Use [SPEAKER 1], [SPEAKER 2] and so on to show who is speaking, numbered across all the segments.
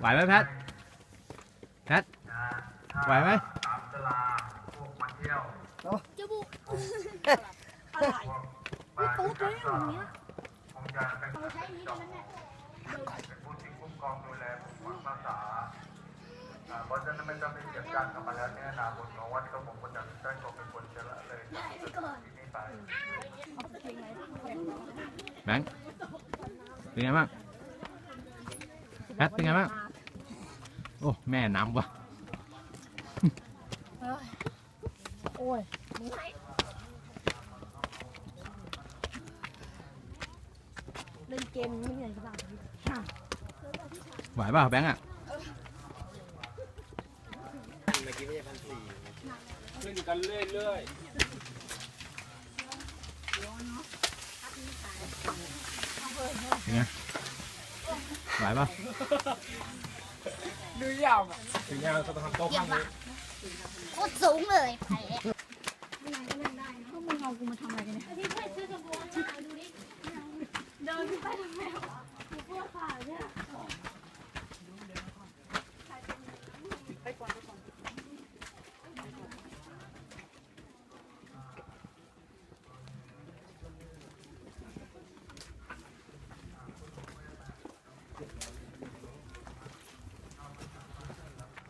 [SPEAKER 1] ไหวไหมแพทแพท
[SPEAKER 2] นะถ้า
[SPEAKER 1] ไหวไหม
[SPEAKER 2] ตามตลาดพวกมาเที่ยว
[SPEAKER 3] จะบุก
[SPEAKER 2] พวกมาด้วยกันก็คงจะเป็น
[SPEAKER 3] เอาใช้นี้ได้ไหมเนี่ย
[SPEAKER 2] เป็นผู้ที่คุ้มครองดูแลปกปักรักษาอ่าเพราะฉะนั้นไม่ต้องไปเก็บการกลับมาแล้วเนี่ยนาบุญของวัดก็ผมก็จะได้ก็เป็นคนจะละเลยจากที่นี้ไป
[SPEAKER 1] แบงค์เป็นไงบ้าง แพทเป็นไงบ้าง โอ้แม่น้ำวะ
[SPEAKER 3] โอ้ยเล่นเกมไม่เหนื่อยกับเรา
[SPEAKER 1] ไหวเปล่าแบงค์อะ
[SPEAKER 4] ขึ้นกันเรื่อย
[SPEAKER 1] ไหวเปล่า
[SPEAKER 4] ๆดูยาวอะถึงยาวก็ต้องทำโต๊ะข้างนี้
[SPEAKER 3] โคตรสูงเลยแผลพวกมึงเอากูมาทำอะไรกันเนี่ยเดินไปทำไมวะกูปวดขาเนี่ย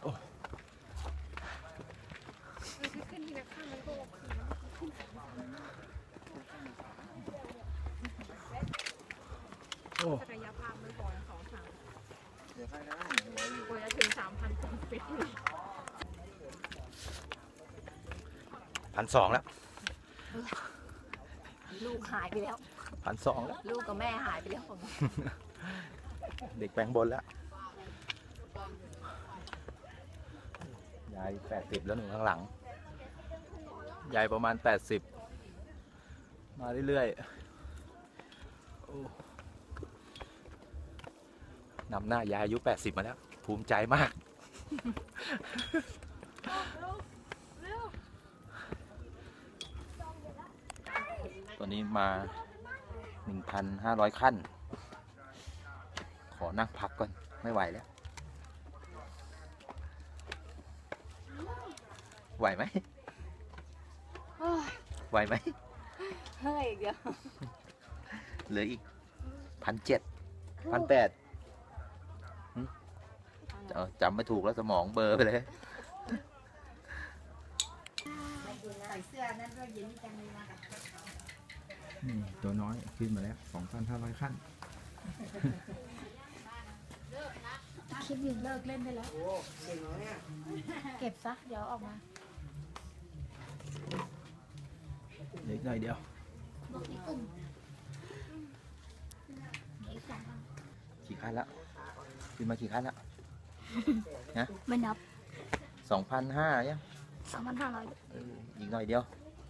[SPEAKER 1] โอ้
[SPEAKER 5] ศักยภาพไม่พอนะสองสามกว่าจะถึงสามพันคนฟิตเลย
[SPEAKER 1] พันสองแล้ว
[SPEAKER 5] ลูกหายไปแล้ว
[SPEAKER 1] พันสองแล้ว
[SPEAKER 5] ลูกกับแม่หายไปแล้วผม
[SPEAKER 1] เด็กแปลงบนแล้ว ยายแปดสิบแล้วหนึ่งข้างหลัง ยายประมาณแปดสิบ มาเรื่อยๆโอ้ นำหน้ายายอายุแปดสิบมาแล้ว ภูมิใจมากตอนนี้มา 1,500 ขั้น ขอนั่งพักก่อน ไม่ไหวแล้ว ไหวไหม ไหวไหม
[SPEAKER 5] เฮ้ยเดี๋ยว
[SPEAKER 1] เหลืออีกพันเจ็ดพันแปด จำไม่ถูกแล้วสมองเบลอร์ไปเลย
[SPEAKER 5] ใส่เสื้อนั่นก็เย็นจังเลยนะ
[SPEAKER 1] นี่ตัวน้อยขึ้นมาแล้ว2,500ขั้น
[SPEAKER 3] คลิปอยู่เลิกเล่นได้แล้วเก็บซะ เดี๋ยวออกมา
[SPEAKER 1] เหลืออีกหน่อยเดียว
[SPEAKER 3] บอกในกลุ่มเดี๋ยวอีกสองพัน
[SPEAKER 1] กี่ขั้นแล้วขึ้นมากี่ขั้นแล้ว
[SPEAKER 3] ไม่นับ
[SPEAKER 1] 2,500ยัง
[SPEAKER 3] สองพันห้าร้อย
[SPEAKER 1] เอออีกหน่อยเดียว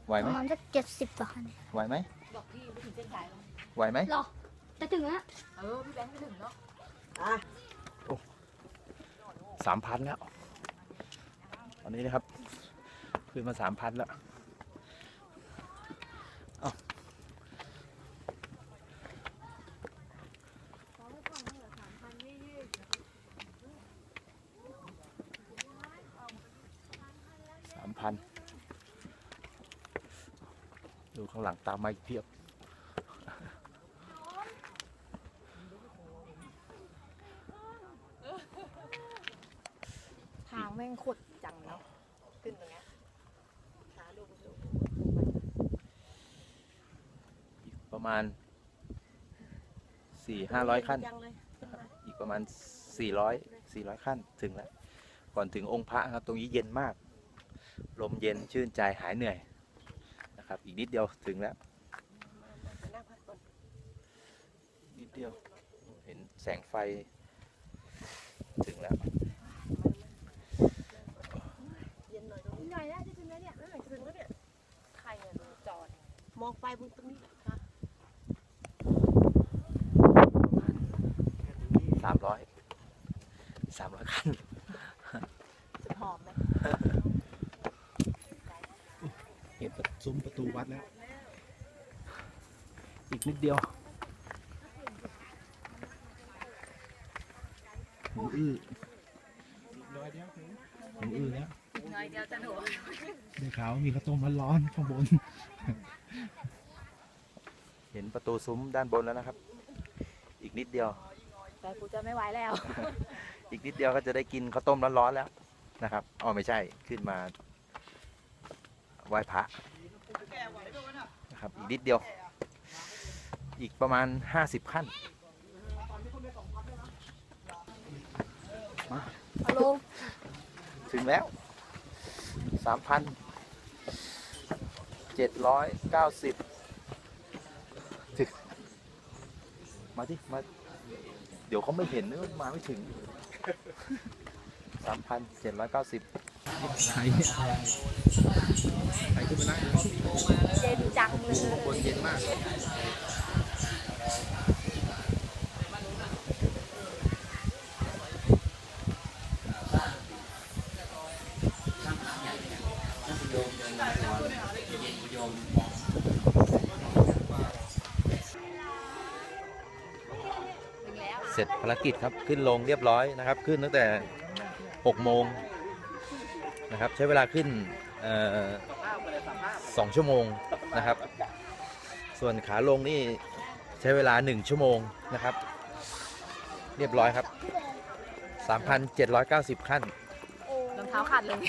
[SPEAKER 1] ไหว
[SPEAKER 3] ป
[SPEAKER 1] ไหม
[SPEAKER 3] ระมาณสักเจ็ดสิบกว่าคัน
[SPEAKER 1] ไหวไหม
[SPEAKER 5] บอกพี่ไปถึงเส้นชัยแล้ว
[SPEAKER 1] ไหวไหม
[SPEAKER 3] หรอจะถึงแล้ว
[SPEAKER 5] เออ พี่แบงค์ไปถึงเนาะ
[SPEAKER 1] สามพันแล้วตอนนี้นะครับ ขึ้นมาสามพันแล้วเอ้าสามพัน ดูข้างหลังตามมาอีกเพียบ
[SPEAKER 5] ทางแม่งขดจังเนาะขึ้นตรงเนี้ยขาลูกลูก
[SPEAKER 1] อีกประมาณสี่ห้าร้อยขั้น
[SPEAKER 5] จังเลย
[SPEAKER 1] อีกประมาณ400 400ขั้นถึงแล้ว ก่อนถึงองค์พระครับ ตรงนี้เย็นมาก ลมเย็นชื่นใจหายเหนื่อย นะครับ อีกนิดเดียวถึงแล้ว
[SPEAKER 5] นิ
[SPEAKER 1] ดเดียวเห็นแสงไฟถึงแล้ว
[SPEAKER 5] เย็นหน่อยตรงนี้หน่อยนะจะถึงแล้วเนี่ยนั่นแหละจะถึงแล้วเนี่ยใครเนี่ยจอด มองไปบนตรงนี้ค่ะ
[SPEAKER 1] สามร้อยสามร้อยขั้น
[SPEAKER 5] จะหอมไหม
[SPEAKER 1] ซุ้มประตูวัดแล้ว อีกนิดเดียวหูอื้อหูอื้อแล้ว
[SPEAKER 3] น้อยเดียวจะหนู
[SPEAKER 1] ได้ข่าวว่ามีข้าวต้มร้อนๆข้างบน เห็นประตูซุ้มด้านบนแล้วนะครับ อีกนิดเดียว
[SPEAKER 3] แต่กูจะไม่ไหวแล้ว
[SPEAKER 1] อีกนิดเดียวก็จะได้กินข้าวต้มร้อนๆแล้วนะครับอ๋อไม่ใช่ขึ้นมาไหว้พระ ครับ อีกนิดเดียว อีกประมาณ 50 ขั้น
[SPEAKER 3] มาฮัลโหล
[SPEAKER 1] ถึงแล้ว 3,790 ถึง มาที่มา เดี๋ยวเขาไม่เห็นนึกมาไม่ถึง 3,790 ใส่ใส่ขึ้นมานั่ง
[SPEAKER 3] เย็นจังเลย
[SPEAKER 1] คนเย็นมากเสร็จภารกิจครับขึ้นลงเรียบร้อยนะครับ ขึ้นตั้งแต่ 6 โมง นะครับ ใช้เวลาขึ้นสองชั่วโมงนะครับ ส่วนขาลงนี่ใช้เวลา 1 ชั่วโมงนะครับ เรียบร้อยครับ 3,790 ขั้น
[SPEAKER 3] รองเท้าขาดเลย